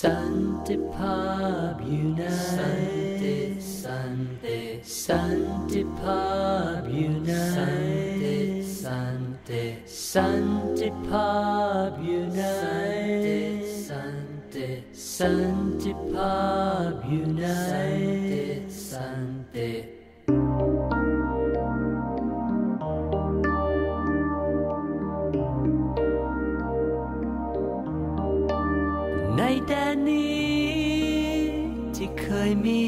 สันติภาพอยู่ไหนสันติ ในแดนนี้ที่เคยมี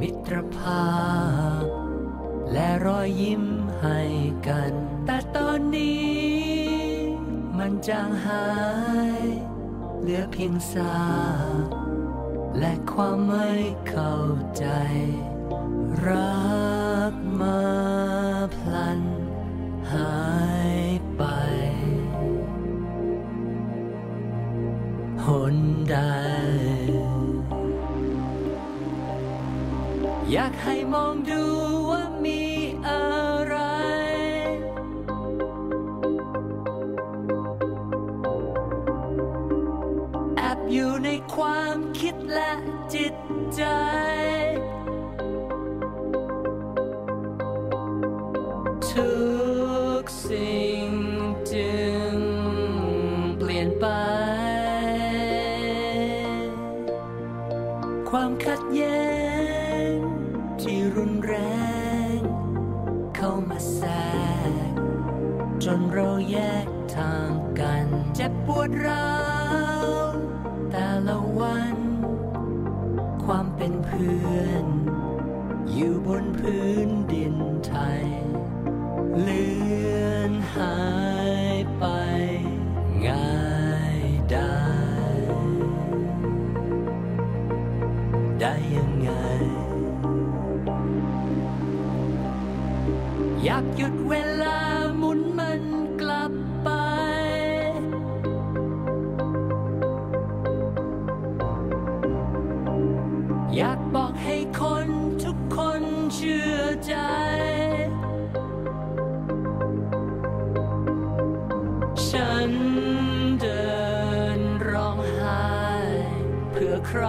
มิตรภาพ และรอยยิ้มให้กัน แต่ตอนนี้ มันจางหาย เหลือเพียงซากและความไม่เข้าใจ รักมาพลันหาย หนใดอยากให้มองดูว่ามีอะไร แอบอยู่ในความคิดและจิตใจ ทุกสิ่งจึงเปลี่ยนไป ขัดแย้งที่รุนแรง เข้ามาแทรกจนเราแยกทางกัน เจ็บปวดร้าวแต่ละวัน ความเป็นเพื่อน อยู่บนพื้นดินไทย เลือนหายไปง่ายากหยุดเวลาหมุนมันกลับไป อยากบอกให้คนทุกคนเชื่อใจ ฉันเดินร้องไห้เพื่อใคร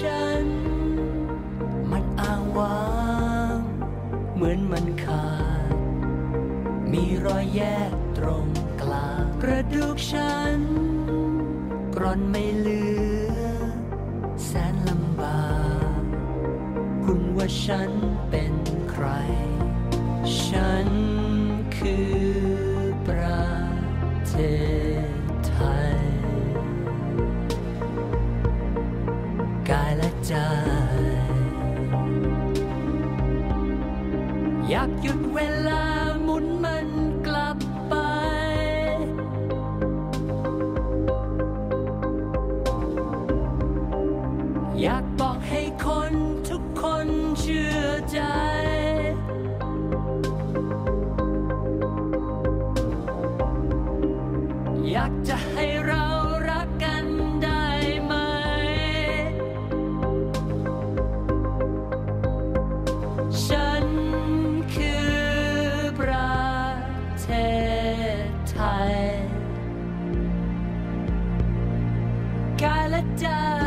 ฉัน มันอ้างว้าง เหมือนมันขาด มีรอยแยกตรงกลางกระดูกฉัน กร่อนไม่เหลือ แสนลำบาก คุณว่าฉันเป็นใคร ฉัน อยากหยุดเวลาหมุนมันกลับไป อยากบอกให้คนทุกคนเชื่อใจ อยากจะ let die.